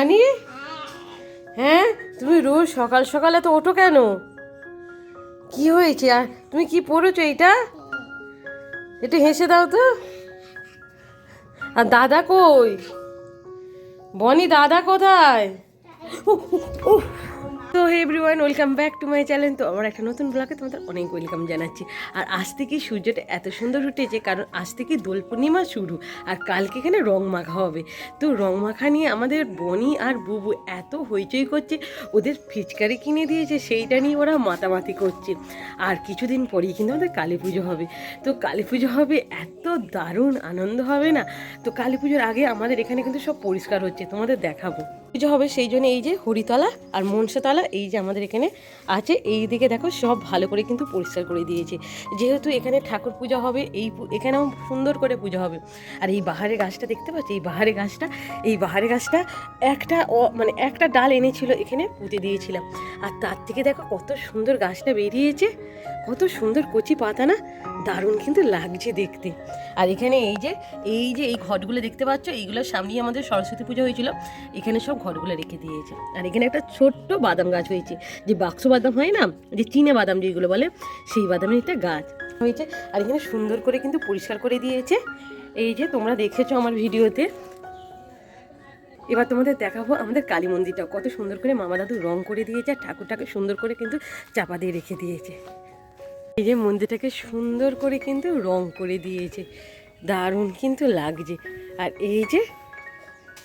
বানি হ্যাঁ? তুমি রোজ সকাল সকালে তো ওঠো কেন? কি হয়েছে? আর তুমি কি পড়েছো এইটা? একটু হেসে দাও তো। আর দাদা কই? বনি, দাদা কোথায়? ও উহ। তো hey everyone, welcome back to my channel. তো আমার একটা নতুন ব্লগে তোমাদের অনেক ওয়েলকাম জানাচ্ছি। আর আজ থেকে সূর্যটা এত সুন্দর উঠেছে, কারণ আজ থেকে দোল পূর্ণিমা শুরু আর কালকে এখানে রং মাখা হবে। তো রং মাখা নিয়ে আমাদের বনি আর বুবু এত হইচই করছে, ওদের ফিচকারি কিনে দিয়েছে, সেইটা নিয়ে ওরা মাতামাতি করছে। আর কিছুদিন পরেই কিন্তু আমাদের কালী পুজো হবে। তো কালী পুজো হবে, এত দারুণ আনন্দ হবে না? তো কালী পুজোর আগে আমাদের এখানে কিন্তু সব পরিষ্কার হচ্ছে, তোমাদের দেখাবো। পুজো হবে সেই জন্য এই যে হরিতলা আর মনসাতলা এই যে আমাদের এখানে আছে, এই দিকে দেখো সব ভালো করে কিন্তু পরিষ্কার করে দিয়েছে। যেহেতু এখানে ঠাকুর পূজা হবে, এই এখানেও সুন্দর করে পূজা হবে। আর এই বাহারে গাছটা দেখতে পাচ্ছি? এই বাহারে গাছটা, এই বাহারে গাছটা একটা মানে একটা ডাল এনেছিল এখানে পুঁতে দিয়েছিলাম। আর তার থেকে দেখো কত সুন্দর গাছটা বেরিয়েছে। কত সুন্দর কচি পাতা না? দারুণ কিন্তু লাগছে দেখতে। আর এখানে এই যে এই যে এই ঘটগুলো দেখতে পাচ্ছ এইগুলোর সামনেই আমাদের সরস্বতী পুজো হয়েছিল। এখানে সব ঘটগুলো রেখে দিয়েছে। আর এখানে একটা ছোট্ট বাদাম গাছ হয়েছে। যে বাক্স বাদাম হয় না, যে চিনে বাদাম যেগুলো বলে, সেই বাদামের একটা গাছ হয়েছে। আর এখানে সুন্দর করে কিন্তু পরিষ্কার করে দিয়েছে। এই যে তোমরা দেখেছ আমার ভিডিওতে। এবার তোমাদের দেখাবো আমাদের কালী মন্দিরটা কত সুন্দর করে মামা দাদু রং করে দিয়েছে, আর ঠাকুরটাকে সুন্দর করে কিন্তু চাপা দিয়ে রেখে দিয়েছে। এই যে মন্দিরটাকে সুন্দর করে কিন্তু রং করে দিয়েছে। দারুণ কিন্তু লাগছে। আর এই যে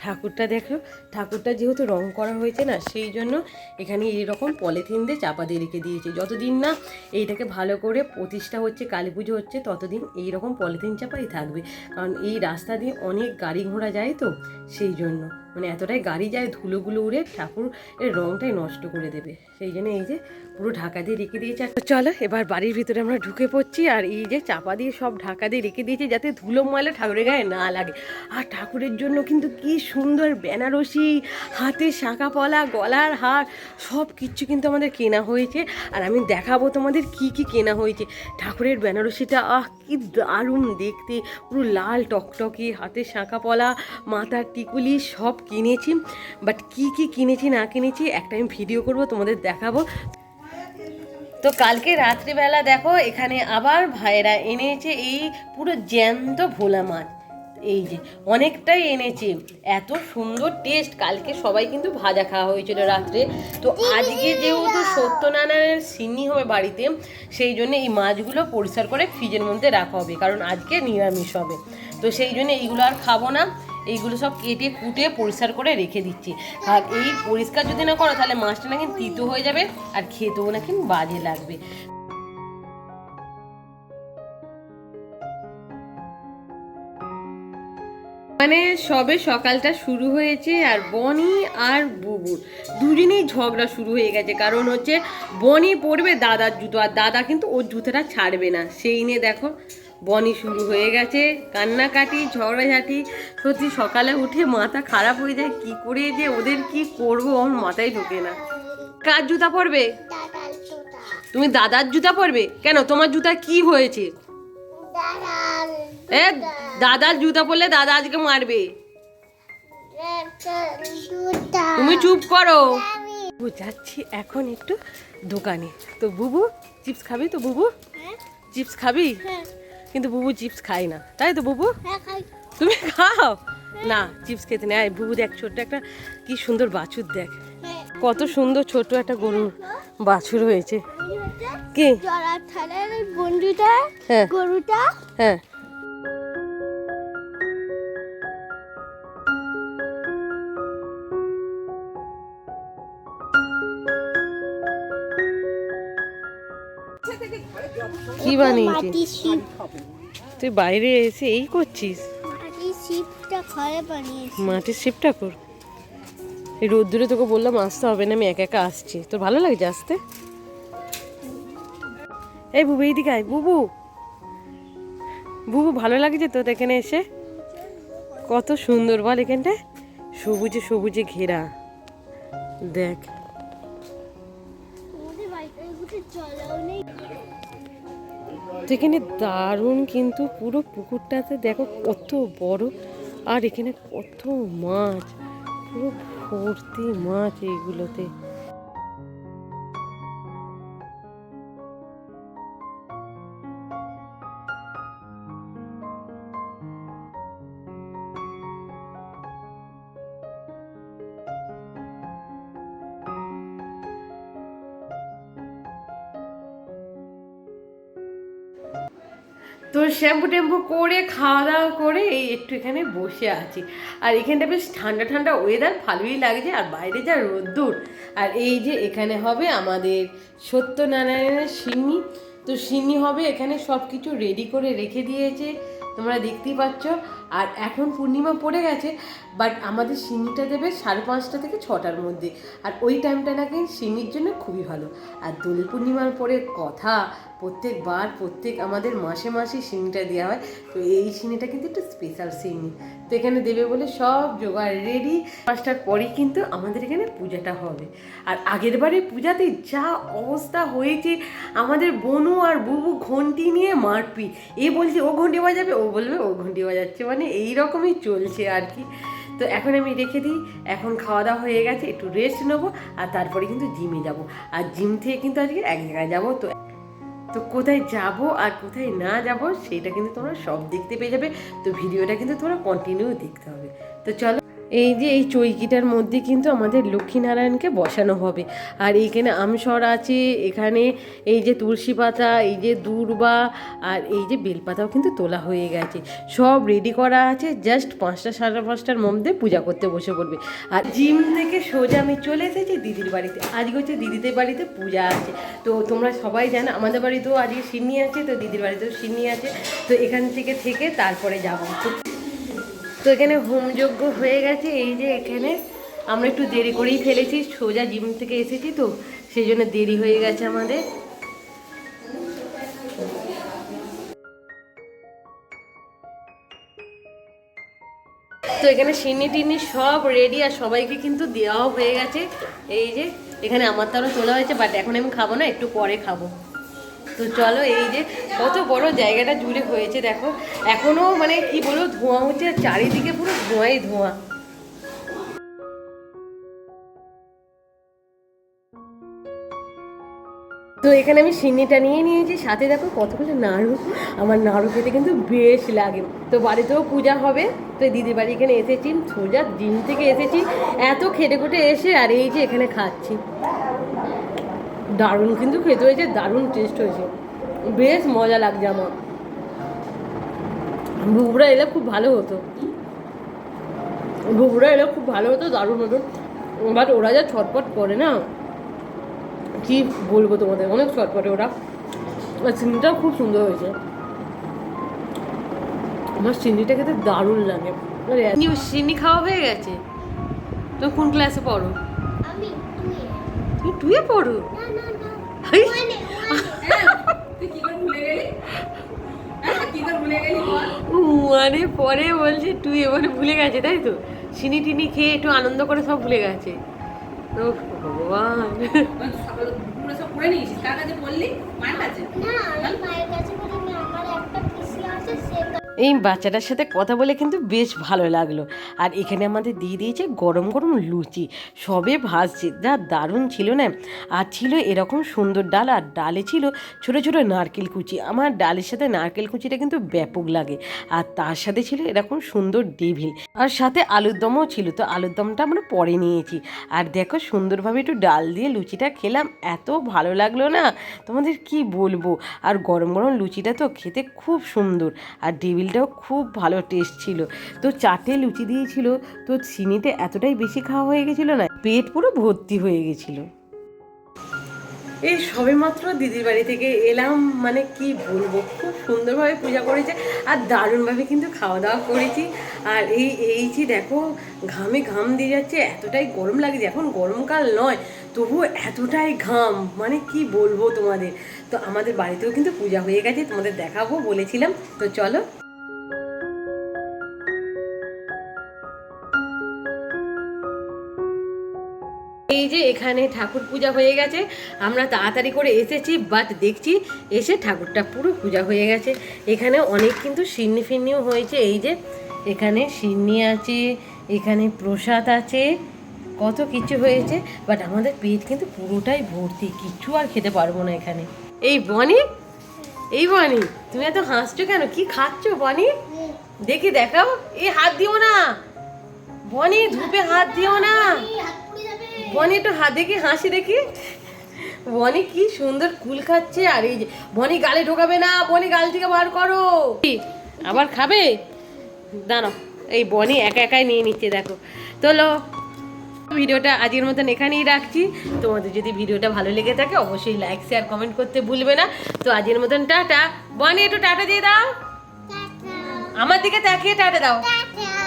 ঠাকুরটা দেখো ঠাকুরটা যেহেতু রং করা হয়েছে না, সেই জন্য এখানে এইরকম পলিথিন দিয়ে চাপা দিয়ে রেখে দিয়েছে। যতদিন না এইটাকে ভালো করে প্রতিষ্ঠা হচ্ছে, কালী পুজো হচ্ছে, ততদিন এইরকম পলিথিন চাপাই থাকবে। কারণ এই রাস্তা দিয়ে অনেক গাড়ি ঘোড়া যায় তো, সেই জন্য। মানে এতটাই গাড়ি যায়, ধুলোগুলো উড়ে ঠাকুর এর রংটাই নষ্ট করে দেবে। সেই জন্য এই যে পুরো ঢাকা দিয়ে রেখে দিয়েছে। আর চলো, এবার বাড়ির ভিতরে আমরা ঢুকে পড়ছি আর এই যে চাপা দিয়ে সব ঢাকা দিয়ে রেখে দিয়েছে যাতে ধুলো ময়লা ঠাকুরের গায়ে না লাগে। আর ঠাকুরের জন্য কিন্তু কি সুন্দর বেনারসি, হাতে শাঁখা পলা, গলার হার, সব কিছু কিন্তু আমাদের কেনা হয়েছে। আর আমি দেখাবো তোমাদের কি কি কেনা হয়েছে। ঠাকুরের বেনারসিটা, আহ, কি দারুণ দেখতে। পুরো লাল টকটকে, হাতে শাঁখা পলা, মাথার টিকুলি, সব কিনেছি বাট কি কি কিনেছি, না কিনেছি, একটা আমি ভিডিও করব, তোমাদের দেখাবো। তো কালকে রাত্রিবেলা দেখো, এখানে আবার ভাইরা এনেছে এই পুরো জ্যান্ত ভোলা মাছ। এই যে, অনেকটাই এনেছে। এত সুন্দর টেস্ট কালকে সবাই কিন্তু ভাজা খাওয়া হয়েছিল রাত্রে। তো আজকে যেহেতু সত্যনারায়ণের সিন্নি হবে বাড়িতে, সেই জন্য এই মাছগুলো পরিষ্কার করে ফ্রিজের মধ্যে রাখা হবে, কারণ আজকে নিরামিষ হবে। তো সেই জন্য এইগুলো আর খাব না। এইগুলো সব কেটে কুটে পরিষ্কার করে রেখে দিচ্ছি। আর এই পরিষ্কার যদি না করো, তাহলে মাছটা নাকি তিতো হয়ে যাবে আর খেতেও নাকি বাজে লাগবে। মানে সবে সকালটা শুরু হয়েছে আর বনি আর বুবুর। দুজনেই ঝগড়া শুরু হয়ে গেছে, কারণ হচ্ছে বনি পরবে দাদার জুতো, আর দাদা কিন্তু ওর জুতোটা ছাড়বে না। সেই নিয়ে দেখো বনি শুরু হয়ে গেছে। কান্নাকাটি ঝগড়াঝাটি সত্যি সকালে উঠে মাথা খারাপ হয়ে যায় কি করে যে ওদের কি করব আমার মাথায় ঢোকে না। কার জুতা পরবে? তুমি দাদার জুতা পরবে? কেন? তোমার জুতা কি হয়েছে? দাদার এ দাদার জুতা পরলে দাদা আজকে মারবে। তুমি চুপ করো। যাচ্ছি এখন একটু দোকানে। তো বুবু চিপস খাবি তো বুবু? হ্যাঁ। চিপস খাবি? হ্যাঁ। কিন্তু বুবু চিপস খাই না। তাই তো বুবু? হ্যাঁ তুমি খাও? না চিপস খেতে নেই। বুবু দেখ ছোট্ট একটা কি সুন্দর বাছুর দেখ। হ্যাঁ। কত সুন্দর ছোট একটা গরুর বাছুর হয়েছে। কি? ওই হ্যাঁ। গরুটা। হ্যাঁ। কি বানিয়েছিস? তুই বাইরে এসে এই করছিস? মাটির শিপটা ঘরে বানিয়েছি। মাটির শিপটা কর। এই রোদ্দুরে তোকে বললাম আসতে হবে না আমি একা একা আসছি। তোর ভালো লাগছে আসতে? এই বুবু এইদিকে আয়। বুবু! বুবু ভালো লাগছে তোর এখানে এসে? কত সুন্দর বল এখানটা সবুজে সবুজে ঘেরা। দেখ। এখানে দারুণ কিন্তু পুরো পুকুরটাতে দেখো কত বড় আর এখানে কত মাছ, পুরো ভর্তি মাছ এইগুলোতে। তো শ্যাম্পু ট্যাম্পু করে, খাওয়া দাওয়া করে এই একটু এখানে বসে আছি। আর এখানটা বেশ ঠান্ডা ঠান্ডা ওয়েদার ভালোই লাগছে, আর বাইরে যা রোদ্দুর। আর এই যে এখানে হবে আমাদের সত্যনারায়ণের সিন্নি। তো সিন্নি হবে এখানে সব কিছু রেডি করে রেখে দিয়েছে, তোমরা দেখতেই পাচ্ছ। আর এখন পূর্ণিমা পড়ে গেছে বাট আমাদের সিন্নিটা দেবে সাড়ে পাঁচটা থেকে ছটার মধ্যে। আর ওই টাইমটা নাকি সিন্নির জন্য খুবই ভালো। আর দোল পূর্ণিমার পরে কথা, প্রত্যেকবার প্রত্যেক আমাদের মাসে মাসে সিন্নিটা দেওয়া হয়, তো এই সিন্নিটা কিন্তু একটু স্পেশাল সিন্নি তো এখানে দেবে বলে সব জোগাড় রেডি পাঁচটার পরেই কিন্তু আমাদের এখানে পূজাটা হবে। আর আগের বারে পূজাতে যা অবস্থা হয়েছে, আমাদের বনু আর বুবু ঘন্টি নিয়ে মারপিট। এ বলছে, ও ঘন্টি বাজাবে, ও বলবে, ও ঘন্টি বাজাচ্ছে। মানে এই রকমই চলছে আর কি। তো এখন আমি রেখে দিই, এখন খাওয়া দাওয়া হয়ে গেছে, একটু রেস্ট নেব, আর তারপরে কিন্তু জিমে যাব। আর জিম থেকে কিন্তু আজকে এক জায়গায় যাব, তো তো কোথায় যাব আর কোথায় না যাব, সেটা কিন্তু তোমরা সব দেখতে পেয়ে যাবে। তো ভিডিওটা কিন্তু তোমরা কন্টিনিউ দেখতে হবে। তো চলো এই যে এই চৈকিটার মধ্যে কিন্তু আমাদের লক্ষ্মীনারায়ণকে বসানো হবে। আর এইখানে আমসর আছে, এখানে এই যে তুলসী পাতা, এই যে দূর্বা, আর এই যে বেলপাতাও কিন্তু তোলা হয়ে গেছে। সব রেডি করা আছে জাস্ট পাঁচটা সাড়ে পাঁচটার মধ্যে পূজা করতে বসে পড়বে। আর জিম থেকে সোজা আমি চলে এসেছি দিদির বাড়িতে। আজকে হচ্ছে দিদিদের বাড়িতে পূজা আছে। তো তোমরা সবাই জানো, আমাদের বাড়িতেও আজকে সিন্নি আছে, তো দিদির বাড়িতেও সিন্নি আছে। তো এখান থেকে থেকে তারপরে যাব। তো এখানে হোমযজ্ঞ হয়ে গেছে, এই যে এখানে আমরা একটু দেরি করেই ফেলেছি, সোজা জিম থেকে এসেছি তো, সেই জন্য দেরি হয়ে গেছে আমাদের। তো এখানে সিন্নি টিন্নি সব রেডি আর সবাইকে কিন্তু দেওয়াও হয়ে গেছে। এই যে, এখানে আমার তো তারও তোলা হয়েছে বাট এখন আমি খাব না, একটু পরে খাব। তো চলো এই যে কত বড় জায়গাটা জুড়ে হয়েছে, দেখো। এখনও মানে কি বলব, ধোঁয়া হচ্ছে চারিদিকে পুরো ধোঁয়াই ধোঁয়া। তো এখানে আমি সিন্নিটা নিয়ে নিয়েছি, সাথে দেখো কতগুলো নাড়ু। আমার নাড়ু খেতে কিন্তু বেশ লাগে। তো বাড়িতেও পূজা হবে, তো দিদি বাড়ি এখানে এসেছি, সোজা দিন থেকে এসেছি। এত খেটে খুটে এসে আর এই যে এখানে খাচ্ছি। দারুণ কিন্তু খেতে হয়েছে দারুণ টেস্ট হয়েছে। বেশ মজা লাগছে আমার। বুবরা এলে খুব ভালো হতো। বুবরা এলে খুব ভালো হতো দারুণ হতো। বাট ওরা যা ছটপট করে না কি বলব তোমাদের? অনেক ছটপটে ওরা। আর চিনিটাও খুব সুন্দর হয়েছে। আমার চিনিটা খেতে দারুণ লাগে। চিনি খাওয়া হয়ে গেছে? তো কোন ক্লাসে পড়ো? আমি তুই তুমি টুয়ে পড়ো। মানে পরে বলছে, তুই এবারে ভুলে গেছে, তাই তো? চিনি টিনি খেয়ে একটু আনন্দ করে সব ভুলে গেছে। তো ভগবান। এই বাচ্চাটার সাথে কথা বলে কিন্তু বেশ ভালো লাগল। আর এখানে আমাদের দিয়ে দিয়েছে গরম গরম লুচি। সবে ভাজছে, যা দারুণ ছিল না? আর ছিল এরকম সুন্দর ডাল, আর ডালে ছিল ছোট ছোট নারকেল কুচি। আমার ডালের সাথে নারকেল কুচিটা কিন্তু ব্যাপক লাগে। আর তার সাথে ছিল এরকম সুন্দর ডেভিল। আর সাথে আলুর দমও ছিল, তো আলুর দমটা আমরা পরে নিয়েছি। আর দেখো সুন্দরভাবে একটু ডাল দিয়ে লুচিটা খেলাম, এত ভালো লাগল না? তোমাদের কি বলব? আর গরম গরম লুচিটা তো খেতে খুব সুন্দর। আর ডেভিলটাও খুব ভালো টেস্ট ছিল। তো চারটে লুচি দিয়েছিল, তো চিনিতে এতটাই বেশি খাওয়া হয়ে গেছিল না, পেট পুরো ভর্তি হয়ে গেছিল। এই সবেমাত্র দিদির বাড়ি থেকে এলাম মানে কি বলব, খুব সুন্দরভাবে পূজা করেছে আর দারুণভাবে কিন্তু খাওয়া দাওয়া করেছি। আর এই এই যে দেখো, ঘামে ঘাম দিয়ে যাচ্ছে, এতটাই গরম লাগছে, এখন গরমকাল নয়, তবুও এতটাই ঘাম মানে কি বলব তোমাদের। তো আমাদের বাড়িতেও কিন্তু পূজা হয়ে গেছে, তোমাদের দেখাবো, বলেছিলাম। তো চলো। এই যে এখানে ঠাকুর পূজা হয়ে গেছে, আমরা তাড়াতাড়ি করে এসেছি বাট দেখছি এসে ঠাকুরটা পুরো পূজা হয়ে গেছে। এখানে অনেক কিন্তু সিন্নি ফিন্নিও হয়েছে, এই যে এখানে সিন্নি আছে, এখানে প্রসাদ আছে, কত কিছু হয়েছে বাট আমাদের পেট কিন্তু পুরোটাই ভর্তি, কিচ্ছু আর খেতে পারব না এখানে। এই বনি এই বনি, তুমি এত হাসছো কেন? কি খাচ্ছ বনি? দেখি দেখাও, এই হাত দিও না। বনি, ধূপে হাত দিও না। বনি একটু হাত দেখি হাসি দেখি। বনি কি সুন্দর কুল খাচ্ছে আর এই যে বনি গালে ঢোকাবে না বনি গাল থেকে বার করো। কি, আবার খাবে? দাঁড়াও এই বনি একা একাই নিয়ে নিচ্ছে দেখো। তোলো ভিডিওটা আজকের মতন এখানেই রাখছি। তোমাদের যদি ভিডিওটা ভালো লেগে থাকে অবশ্যই লাইক শেয়ার কমেন্ট করতে ভুলবে না। তো আজকের মতন টাটা। বনি একটু টাটা দিয়ে দাও। আমার দিকে তাকিয়ে টাটা দাও। টাটা।